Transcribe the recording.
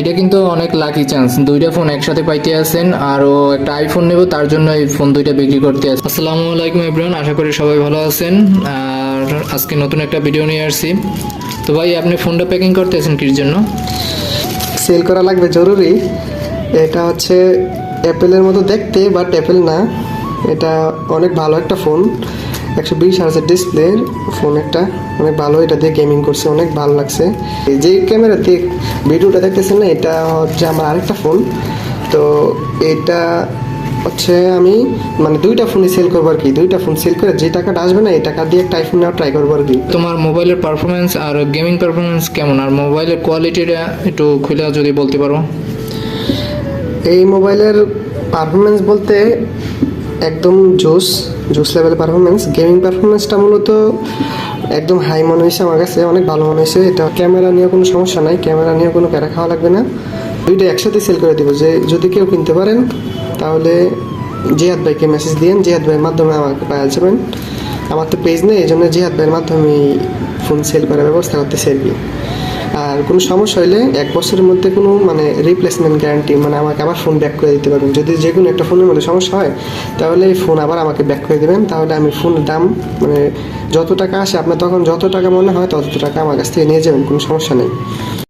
এটা কিন্তু অনেক লাকি চান্স দুইটা ফোন একসাথে পাইতে আছেন আরও একটা আইফোন নেব তার জন্য এই ফোন দুইটা বিক্রি করতে আছে আসসালামু আলাইকুম এভরিওয়ান আশা করি সবাই ভালো আছেন। আর আজকে নতুন একটা ভিডিও নিয়ে আসছি। তো ভাই আপনি ফোনটা প্যাকিং করতে আছেন কির জন্য? সেল করা লাগবে জরুরি। এটা হচ্ছে অ্যাপেলের মতো দেখতে বাট অ্যাপেল না। এটা অনেক ভালো একটা ফোন একশো বিশ হাজার ডিসপ্লে ফোন একটা অনেক ভালো এটা দিয়ে গেমিং করছে অনেক ভালো লাগছে। এই যে ক্যামেরাতে ভিডিওটা দেখতেছেন না এটা হচ্ছে আমার আরেকটা ফোন। তো এটা হচ্ছে আমি মানে দুইটা ফোনই সেল করব আর কি। দুইটা ফোন সেল করে যে টাকাটা আসবে না এই টাকা দিয়ে একটা আইফোন নেওয়া ট্রাই করব আর কি। তোমার মোবাইলের পারফরমেন্স আর গেমিং পারফরমেন্স কেমন? আর মোবাইলের কোয়ালিটিটা একটু খুলে যদি বলতে পারো। এই মোবাইলের পারফরমেন্স বলতে একদম জোস জোস লেভেলের পারফরমেন্স গেমিং পারফরমেন্সটা মূলত একদম হাই মনে হয়েছে আমার কাছে, অনেক ভালো মনে হয়েছে এটা ক্যামেরা নিয়ে কোনো সমস্যা নাই ক্যামেরা নিয়ে কোনো প্যারা খাওয়া লাগবে না। দুইটা একসাথে সেল করে দিব, যে যদি কেউ কিনতে পারেন, তাহলে জিহাদ ভাইকে মেসেজ দিয়েন। জিহাদ ভাইয়ের মাধ্যমে আমাকে পাওয়া যাবেন আমার তো পেজ নেই, এই জন্য জিহাদ ভাইয়ের মাধ্যমে ফোন সেল করার ব্যবস্থা করতেছি আর কি আর কোনো সমস্যা হলে এক বছরের মধ্যে কোনো মানে রিপ্লেসমেন্ট গ্যারান্টি মানে আমাকে আবার ফোন ব্যাক করে দিতে পারবেন। যদি যে কোনো একটা ফোনের মধ্যে সমস্যা হয়, তাহলে এই ফোন আবার আমাকে ব্যাক করে দেবেন। তাহলে আমি ফোনের দাম মানে যত টাকা আসে, আপনার তখন যত টাকা মনে হয়, তত টাকা আমার কাছ থেকে নিয়ে যাবেন, কোনো সমস্যা নেই।